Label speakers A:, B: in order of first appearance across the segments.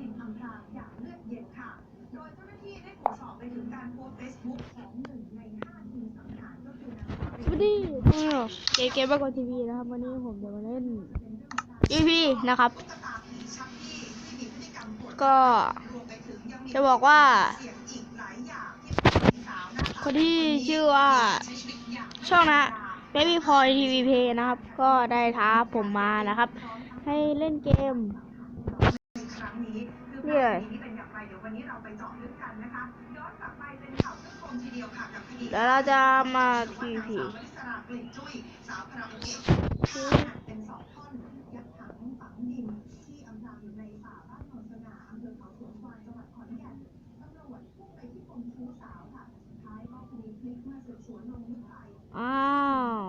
A: ดินอำพรางอย่างเลือดเย็นค่ะ โดยเจ้าหน้าที่ได้ตรวจสอบไปถึงการโพสต์เฟซบุ๊กของหนึ่งในห้าทีมสังหารก็คือนางสาว
B: สวัสดีเกมเกมบ้ากอนทีวีนะครับ วันนี้ผมจะมาเล่น EP นะครับ
A: ตุ๊กตาผีชักที่ที่มีพฤติกรรมโหด
B: ก็
A: รวมไปถึงยังมี
B: จะบอกว่า
A: เสี่ยงอีกหลายอย่างที่เป็นสาวหน้าตา
B: คนที่ชื่อว่า
A: ใช้ชีวิตอย่าง
B: ช่องนะ Baby Boy TV Play นะครับ ก็ได้ท้าผมมานะครับ ให้เล่นเกม
A: ครั้ง นี้คือ
B: เนี่ย
A: คดีนี้เป็นอย่างไรเดี๋ยววันนี้เราไปเจาะลึกกันนะคะย้อนกลับไปเป็นข่าวคึกโครมทีเดียวค่ะกับคดี
B: แล้วเราจะมา
A: หรือว่
B: PVP
A: นางสาววลิศรากลิ่นจุ้ยสาวคาราโอเกะฆ่าเป็นสองท่อนยัดถังฝังดินที่อำพรางอยู่ในป่าบ้านโนนสง่าอำเภอเขาสวนกวางจังหวัดขอนแก่นตำรวจพุ่งไปที่ปมชู้สาวค่ะแต่สุดท้ายก็คดีพลิกเมื่อสืบสวนลงลึกไป
B: อ้าว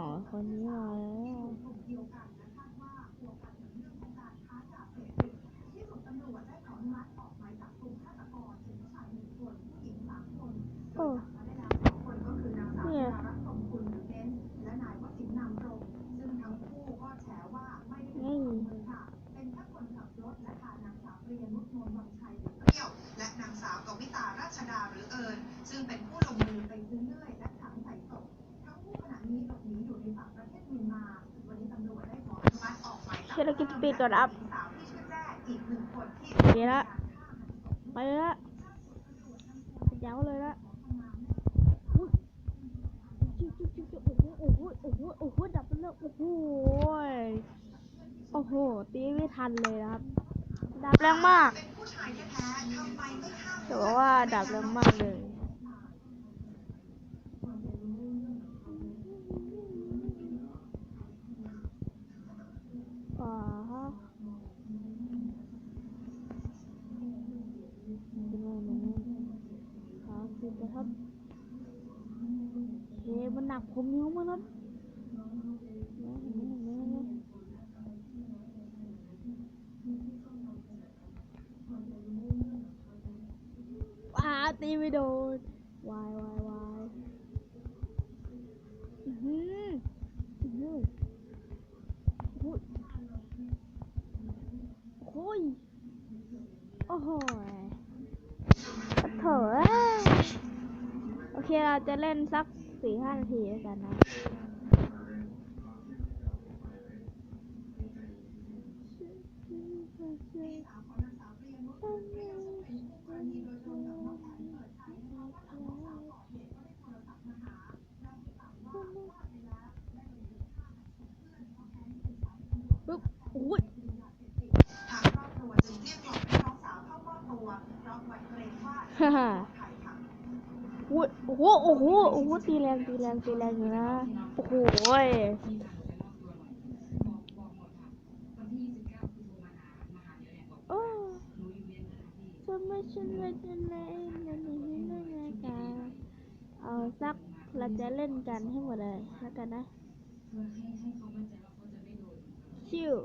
A: รือเอิญซึ่งเป็นผู้ลงมือไปซื้อเลื่อยและถังใส่ศพทั้งคู่ขณะนี้หลบหนีอยู่ในฝั่งประเทศเมียนมาวันนี้ตำรวจได้ขออนุมัติออกหมายจับ
B: เศรษฐกิจปิดก่อนครับ
A: สาวที่ชื่อแจ้อีกหนึ่งคนที่
B: เดี๋ยวละไปเลยละยาวเลยละอุ๊ยจิ๊บจิ๊บจิ๊บจิ๊บโอ้โหโอ้โหโอ้โหโอ้โหดับไปเลยโอ้โหโอ้โหตีไม่ทันเลยนะครับ ดับแรงมาก
A: เป็นผู้ชายแท้ๆทำไมไม่ข้าม
B: จะบอกว่าดับแรงมากเลยอ่าฮะดูโน่นดูโน่นขาขึ้นนะครับโอเคมันหนักผมอยู่มันครับว้า ตีไม่โดนวายวายวายอือหืออือหือโอ้ยโอ้ยโอ้โหโถเอ้ยโอเคเราจะเล่นสักสี่ห้านาทีแล้วกันนะ ปึ๊บอุ้ย
A: ทางครอบครัวจึงเรียกร้องให้น้องสาวเข้ามอบตัวเพราะหวั่นเกรงว่า
B: ฮ่าฮ่า
A: ไทยค่ะ
B: อุ้ย โอ้โหโอ้โหโอ้โหตีแรงตีแรงตีแรงอยู่นะโอ้โหยโอ้ฉันไม่ฉันไม่ฉันไม่ฉันไม่ฉันไม่ไม่กันเอาสักเราจะเล่นกันให้หมดเลยแล้วกันนะชิว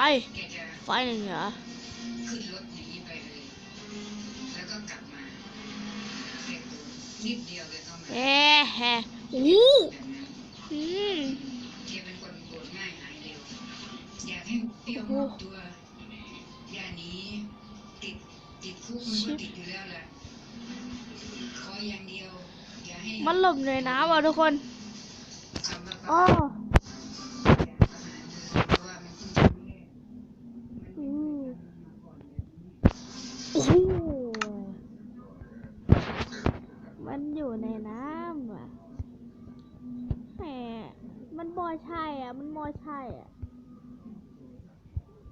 B: ไป
C: แกจะ
B: ไฟหนึ่งเหรอ
C: ขึ้นรถหนีไปเลยแล้วก็กลับมาเรียกตัวนิดเดียวเลยเข้ามา
B: เอ๊ะแฮะโอ้โห
C: แบบนั้น
B: อืม
C: แกเป็นคนโกรธง่ายหายเร็วอยากให้เปรี้ยวมอบตัวอย่าหนีติดติดคุกมันก็ติดอยู่แล้วแหละขออย่างเดียวอย่าให้
B: มันหลบในน้ำอะทุกคน
C: คำว่าประ
B: อ้อ
C: หารเพราะว่ามันเพิ่งจะรู้เนี่ยมัน
B: อืมโอ้โหมันอยู่ในน้ำอะแหมมันบอใช่อะ มันบอใช่อะ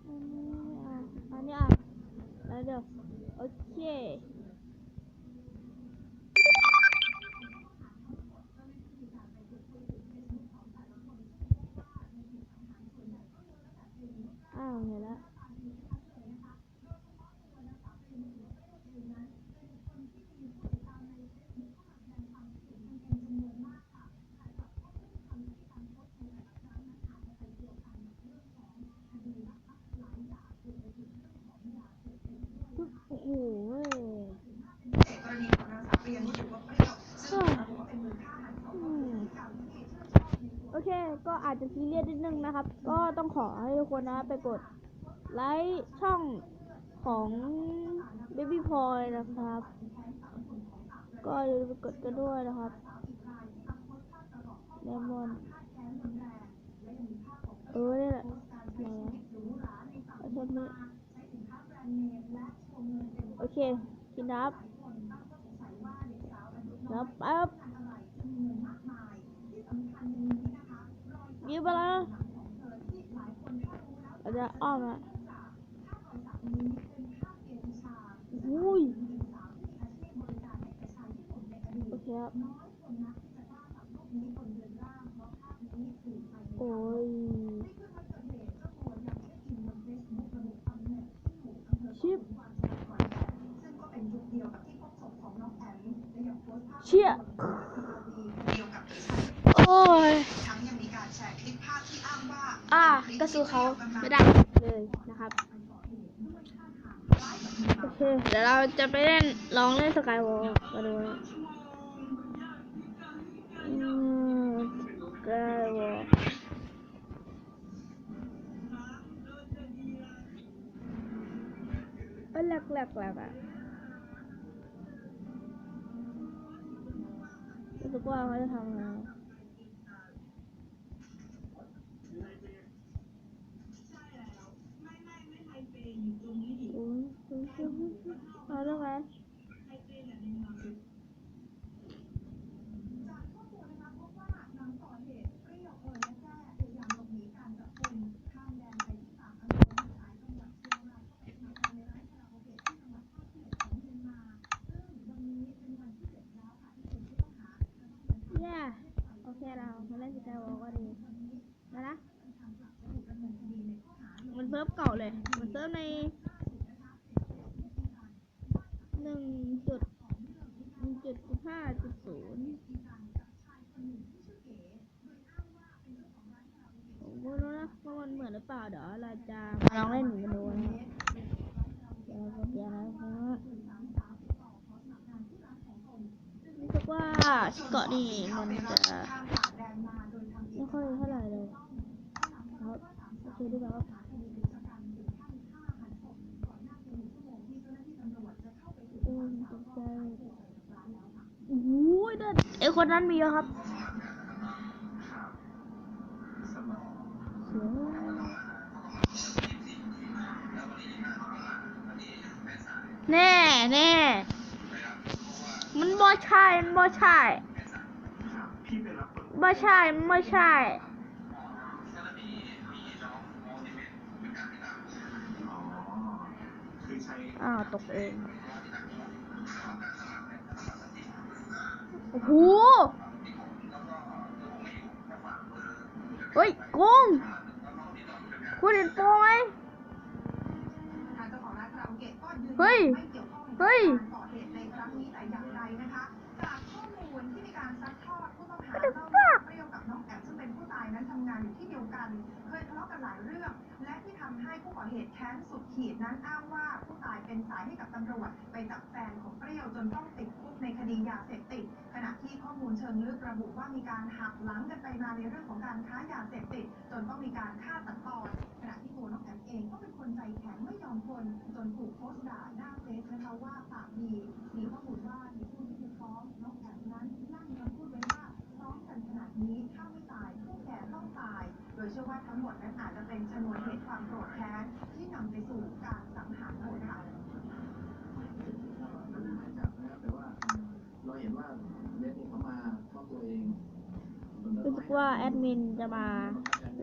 B: อันนี้อะ อันนี้อะแล้วเดี๋ยว โอเค อ้าวเห็นแล้ว โอ้โหเว้ย
A: กรณีของนางสาวเรียนรู้สึกว่าเปรี้ยวซึ่งถือว่าเป็นมือฆ่าหันศพ
B: อืม
A: ค่ะ
B: ก็ อาจจะซีเรียสนิดนึงนะครับ ก็ต้องขอให้ทุกคนนะไปกดไลค์ช่องของ Baby p o y นะครับ ก็อย่าลืมไปกดกันด้วยนะครับเลมอนเออนี่แหละไหนอะเอาชมนี้โอเคกินนับนับปั๊บ ยิ้ไปแล้วเราจะอ้อมละอุ้ยโอเคครับโอ้ยชิป
A: ซึ่งก็เป็น เขา
B: ไม่ได้เลยนะครับโอเคเดี๋ยวเราจะไปเล่นลองเล่นสกายวอล์มาดูนะอืมสกายวอล์เอ้ยแหลกหลกแหลกอะรู้สึกว่าเขาจะทำอะรโอ้ย เอาเรื่องไหม เย้โอเคเรามาเล่นสกายวอล์กก็ดีมานะ มันเซิร์ฟเก่าเลย มันเซิร์ฟในหนึ่งจุดหนึ่งจุดสิบห้าจุดศูนย์ผมไม่รู้นะว่ามันเหมือนหรือเปล่า เดี๋ยวเราจะมาลองเล่นกันดูนะครับเดี๋ยวเราจะเดี๋ยวนะครับรู้สึก ว่าเกาะนี่มันจะไม่ค่อยเท่าไหร่เลยครับโอเคดีกว่าครับโอ้ยตกใจโอ้ยนั่นไอคนนั้นมีเยอะครับเสียงแน่แน่ ไม่ใช่ไม่ใช่ไม่ใช่ไม่ใช่อ้าวตกเองโอ้โหเฮ้ยกุ้งคุณเห็นโป้ไหม
A: เฮ้
B: ย
A: เฮ้
B: ย
A: ผู้ตางานอยู่ที่เดียวกัน เคยทะเลาะกันหลายเรื่อง และที่ทำให้ผู้ก่อเหตุแค้นสุดขีดนั้นอ้างว่าผู้ตายเป็นสายให้กับตำรวจ ไปจับแฟนของเปรี้ยวจนต้องติดคุกในคดียาเสพติด ขณะที่ข้อมูลเชิงลึกระบุว่ามีการหักหลังกันไปมาในเรื่องของการค้ายาเสพติด จนต้องมีการฆ่าตัดตอนขณะที่ตัวน้องแอมเองก็เป็นคนใจแข็งไม่ยอมคนจนถูกโพสต์ด่าหน้าเฟซนะคะว่าปากดีาย โดยเชื่อว่าทั้งหมดนั้นอาจจะเป็นชนวนเหตุความโกรธแค้นที่นำไปสู่การสังหารโหดค่ะ
D: แต่ว่าเราเห็นว่าเบสเนี่ยเขามามอบตัวเอง
B: รู้สึกว่าแอดมินจะมา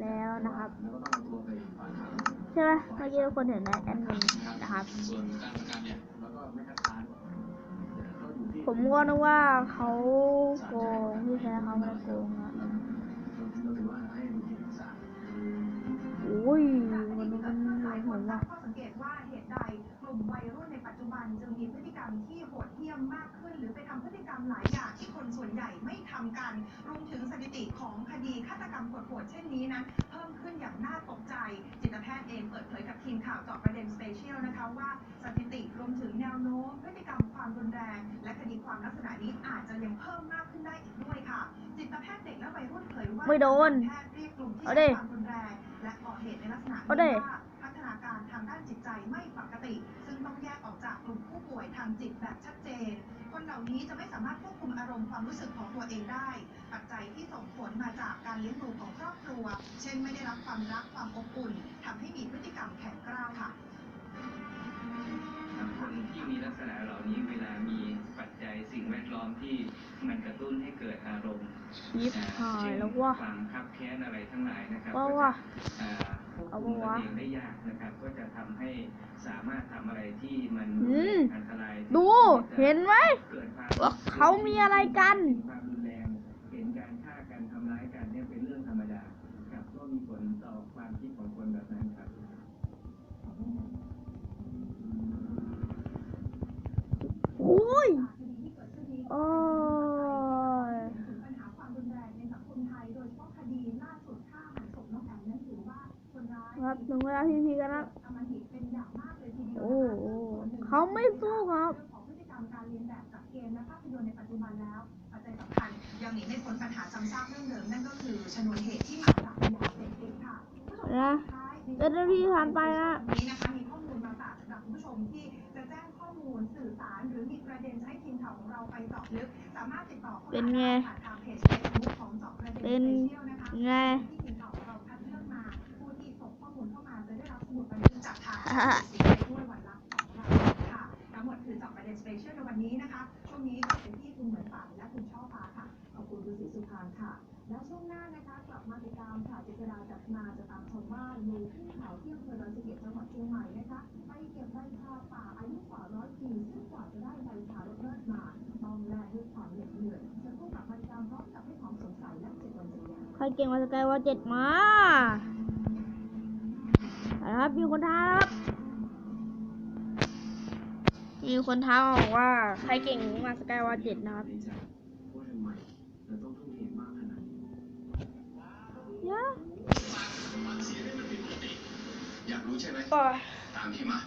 B: แล้วนะครับ
D: แล้วก็ต้องเอาตัวไปฝากขัง
B: ใช่ไหมเมื่อกี้ทุกคนเห็นไหมแอดมินนะครับ
D: ส่วนการประกันเนี่ยเราก็ไม่คัดค้านก็อยู่ที่
B: ผมก็นึกว่าเขาโกงที่แท้เขาไม่ได้โกงอะ
D: ว่า
A: เหตุใดกลุ่มวัยรุ่นในปัจจุบันจึงมีพฤติกรรมที่โหดเหี้ยมมากขึ้น หรือไปทำพฤติกรรมหลายอย่างที่คนส่วนใหญ่ไม่ทำกันรวมถึงสถิติของคดีฆาตกรรมโหดๆเช่นนี้นั้นเพิ่มขึ้นอย่างน่าตกใจ จิตแพทย์เองเปิดเผยกับทีมข่าวเจาะประเด็นสเปเชียลนะคะว่าสถิติรวมถึงแนวโน้มพฤติกรรมความรุนแรง และคดีความลักษณะนี้อาจจะยังเพิ่มมากขึ้นได้อีกด้วยค่ะ จิตแพทย์เด็กและวัยรุ่นเผยว่า
B: ไม่โดนเอาดิ
A: และก่อเหตุในลักษณะ
B: เอาดิ
A: ที่ว่าพัฒนางด้านจิตใจไม่ปกติ ซึ่งต้องแยกออกจากกลุ่มผู้ป่วยทางจิตแบบชัดเจน คนเหล่านี้จะไม่สามารถควบคุมอารมณ์ความรู้สึกของตัวเองได้ ปัจจัยที่ส่งผลมาจากการเลี้ยงดูของครอบครัว เช่นไม่ได้รับความรักความอบอุ่นทำให้มีพฤติกรรมแข็งกร้าวค่ะ
E: คนที่มีลักษณะเหล่านี้เวลามี จจัยสิ่งแวดล้อมที่มันกระตุ้นให้เกิดอารมณ์
B: ชิปหายแล้วว่ะ
E: ความคับแค้นอะไรทั้งหลายนะครับ
B: ว่า
E: ก็
B: ว่ะ
E: จะอ่าควบ
B: เอา
E: คุม
B: วะ
E: ตัวเองได้ยากนะครับ ก็จะทำให้สามารถทำอะไรที่มัน
B: อืม
E: อันตราย
B: ดูเห็นไหม
E: เกิดความ
B: ว่าเขามีอะไรกัน
E: ความรุนแรงเห็นการฆ่ากันทำร้ายกันเนี่ยเป็นเรื่องธรรมดาครับก็มีผลต่อความคิดของคนแบบนั้นครับ
B: โอ้ย โอ้ย
A: ถึงปัญหาความรุนแรงในสังคมไทย โดยเฉพาะคดีล่าสุดฆ่าหันศพน้องแอมนั้นถือว่าคนร้าย
B: ครับถึงเวลาพีพีกันแล้ว
A: อำมหิตเป็นอย่างมากเลยทีเดียว
B: โอ้โหเขาไม่สู้ครับ
A: เรื่องของพฤติกรรมการเรียนแบบจากเกมและภาพยนตร์ในปัจจุบันแล้วปัจจัยสำคัญยังหนีไม่พ้นปัญหาซ้ำซากเรื่องเดิมนั่นก็คือชนวนเหตุที่มาจากยาเสพติดค่ะผู้ชม
B: นะ
A: ท้าย
B: เจ้าหน้าที่ผ่านไปนะ
A: วันนี้นะคะมีข้อมูลมาฝากสำหรับคุณผู้ชมที่จะแจ้งข้อมูลสื่อสารหรือมีประเด็นจะให้ทีมข่าวของเราไปเจาะลึกสามารถติดต่อเข้ามา
B: เป็นไง
A: ผ่านทางเพจเฟซบุ๊กของเจาะประเด็น
B: เป็น
A: สเชียลนะคะ
B: ไง
A: ที่ทีมข่าวของ ทั้งหมดคือจาะประเด็นสเปเชียลในวันนี้นะคะ ช่วงนี้ก็เป็นที่คุณเหมือนฝันและคุณช่อฟ้าค่ะ ขอบคุณคุณศรีสุพานค่ะ และช่วงหน้านะคะกลับมาติดตามค่ะจิตรดาจัดมาจะตามชาวบ้านลุยขึ้นเขาที่อำเภอดอยสะเก็ดจังหวัดเชียงใหม่นะคะไปเก็บใบชาป่าอายุกว่าร้อยปีซึ่งกว่าจะได้ใบชาลดเลิศมาต้องแลกด้วยความเหน็ดเหนื่อยจะต้องกลับมาติดตามพร้อมกับให้ความสงสัยและเจ็ดวันเจ็ดอย่าง
B: ใครเก่งกว่าสกายวอลเจ็ดมา เอาละครับ มีคนท้าครับ มีคนท้าบอกว่าใครเก่งกว่าสกายวอลเจ็ดนะครับ
D: ดีใจว่าทำไมเราต้องทุ่มเทมากขนาดนี้
B: เยอะ
D: อยากรู้ใช่ไหม
B: ป่ะ
D: ตามพี่มา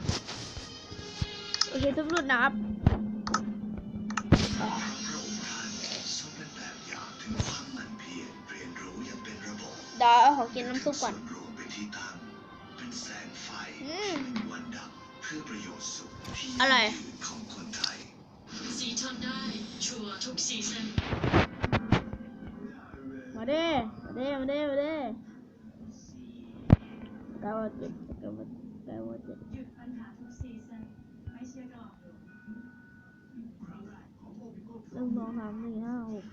B: โอเคสำรวจนะครับ
F: พระองค์ท่านทรงเป็นแบบอย่างถึงความหมั่นเพียรเรียนรู้อย่างเป็นระบบ
B: เดี๋ยวเอาของกินน้ำซุปก่อน
F: ส่วนรวมเป็นที่ตั้งเป็น วันดับเพื่อประโยชน์สุขที่
B: อะไร
F: ยั่งยืนของคนไทย
G: สีทนได้ชัวร์ทุกซีซั่น
B: มาเด้มาเด้มาเด้มาเด้สกายวอลเจ็ดสกายวอลสกายวอลเจ็ด
G: หยุดปัญหาทุกซีซั่นไม่เชื่อก็ลองดู
B: หนึ่งสองสามสี่ห้าหก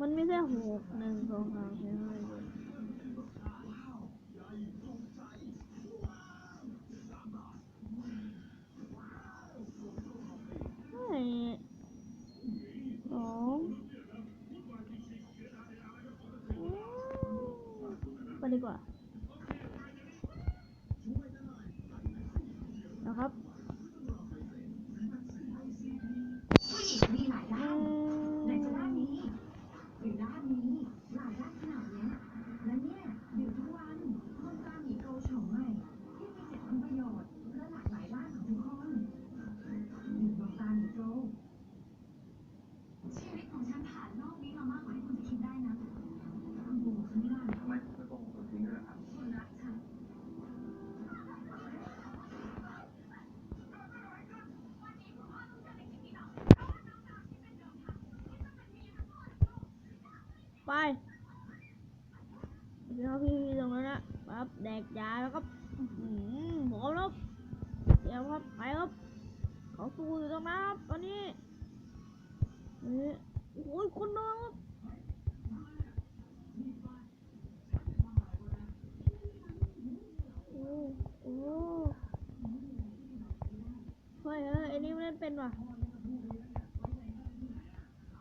B: มันไม่ใช่หกหนึ่งสองสามสี่ห้า
A: เป็นว่ะ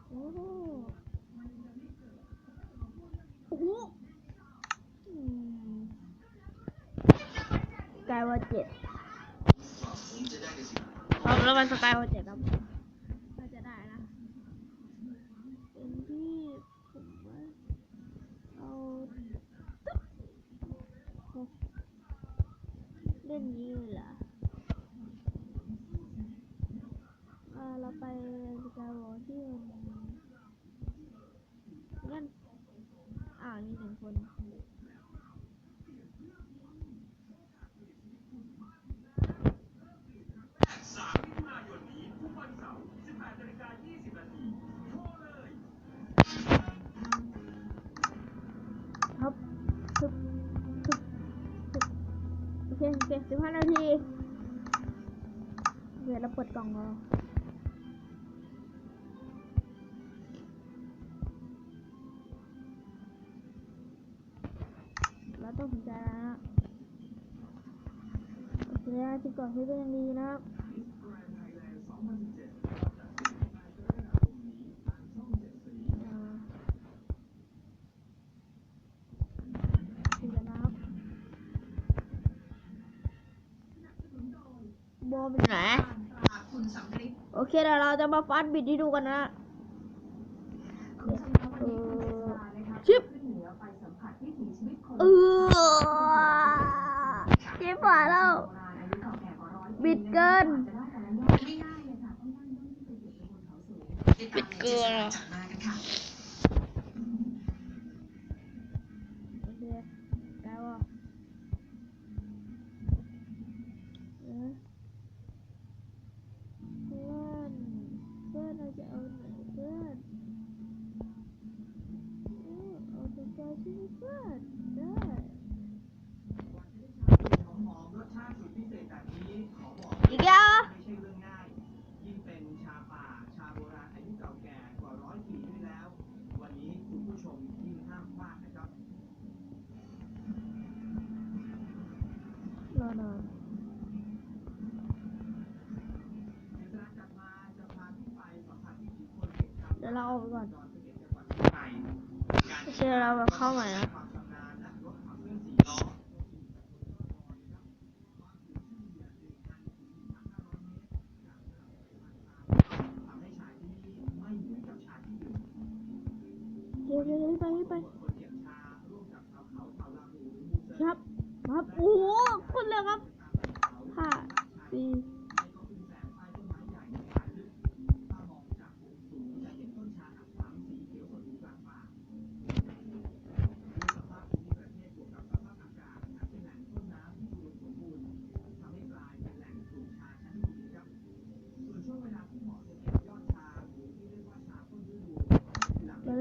D: โอ้
B: โหโอ้โหกายวอเจ็ด
D: ผมจะได้ในสิ่ง
B: ครับแล้วมันสกายวอเจ็ด จาวอที่มันนั่นอ่า
E: มีหนึ่งคนครับทุบบโอเคเจ็ดสิบห้านาทีเดี๋ยวเราเปิดกล่องเรา นะจิก่อนที่ก็ยังดีนะครับบอมไหนโอเคเดี๋ยวเราจะมาฟัดบิดที่ดูกันนะ
A: ชิป
E: เออชิปหวาน
A: แล้ว ปิ
E: ดเกิน
B: ปิดเกิน เรา
E: ก่อน
B: เชื่
E: อเราแบบเข้าใหม่นะ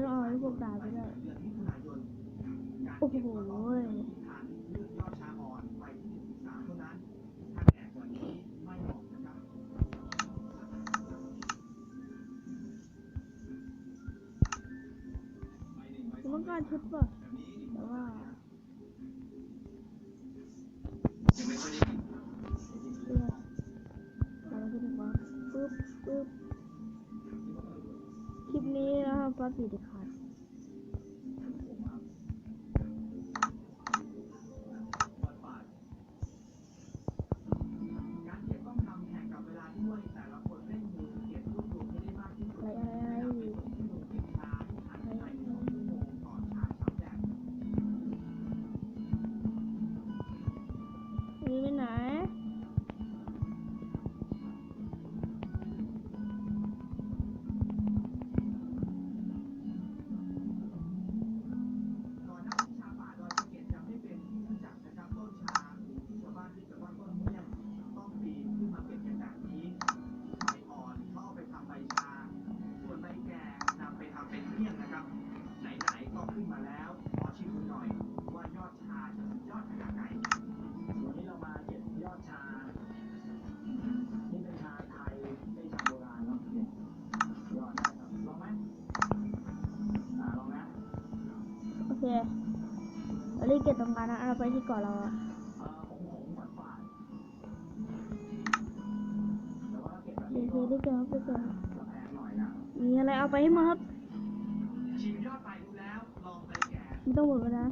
B: เอาให้พกตา
E: ไปด้ยโอ้โห
B: เอาไปที่เกาะ
E: เรา
B: อะเดี๋ยวซื้อลูกเดีไป
E: เจ
B: อ
E: มีอะไรเอาไปให้หมด
B: ครับไม่
E: ต้องหมด
B: นะ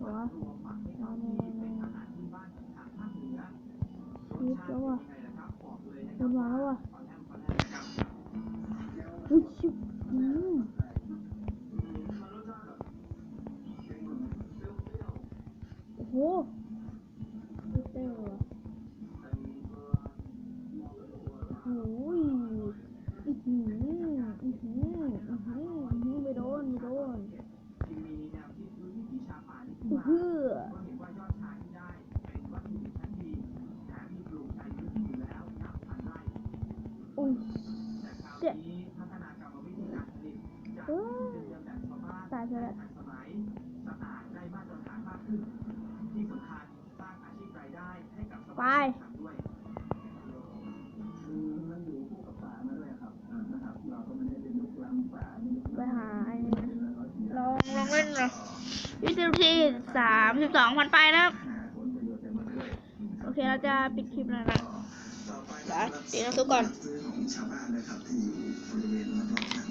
E: หัว
B: ชีส
E: แล้ววะ
B: เป็น
E: หาแล้ว
B: วะ
E: อุ้ย
B: ชิ
E: บ
D: อืม amor าก็ไม่ได้เป็นลูกหลานป่าไม่ได้
B: ไปหาไอ้นี่
D: เป็นอะไรเขาเสีย
B: ลองลองเล่นหน่อยวิธีที่สามสิบสองพันไปนะครับ
D: หาผลประโยชน์แต่มันด้วย
B: โอเคเราจะปิดคลิปแล้วนะ
F: ต่อไป
B: เดี๋ยวตีน้ำซุปก่อน
F: ซื้อของชาวบ้านนะครับที่อยู่บริเวณรอบๆนั้น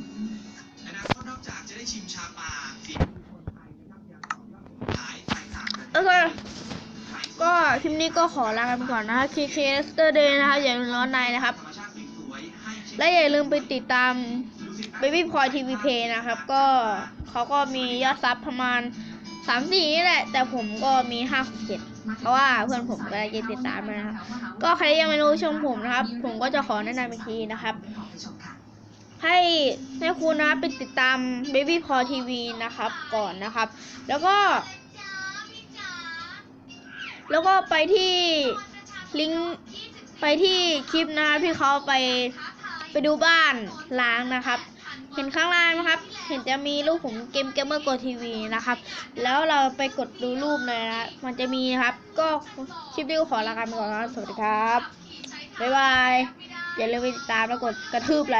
E: อนาคตนอกจากจะได้ชิมชาปาฝีมือคนไทยนะครับยังต่อยอดผลขายไปต่างประเทศ
B: โอเค ก็คลิปนี้ก็ขอลากันไปก่อนนะคะ KK Yesterday นะคะอย่าลืมร้อนในนะครับ และอย่าลืมไปติดตาม Baby Boy TV Play นะครับ ก็เขาก็มียอดซับประมาณสามสี่นี่แหละ แต่ผมก็มีห้าเจ็ดเพราะว่าเพื่อนผมก็ยังติดตามมานะครับ ก็ใครยังไม่รู้ชมผมนะครับ ผมก็จะขอแนะนำอีกทีนะครับ ให้ให้คุณนะไปติดตาม Baby p o TV นะครับก่อนนะครับ แล้วก็ แล้วก็ไปที่ลิงก์ไปที่คลิปนะครับที่เขาไปไปดูบ้านล้างนะครับ เห็นข้างล่างนะครับ เห็นจะมีรูปผมเกมเกมเมอร์โกทีวีนะครับ แล้วเราไปกดดูรูปเลยนะ มันจะมีนะครับ ก็คลิปนี้ก็ขอลากันไปก่อนนะสวัสดีครับ บ๊ายบาย อย่าลืมไปติดตามแล้วกดกระทืบไลค์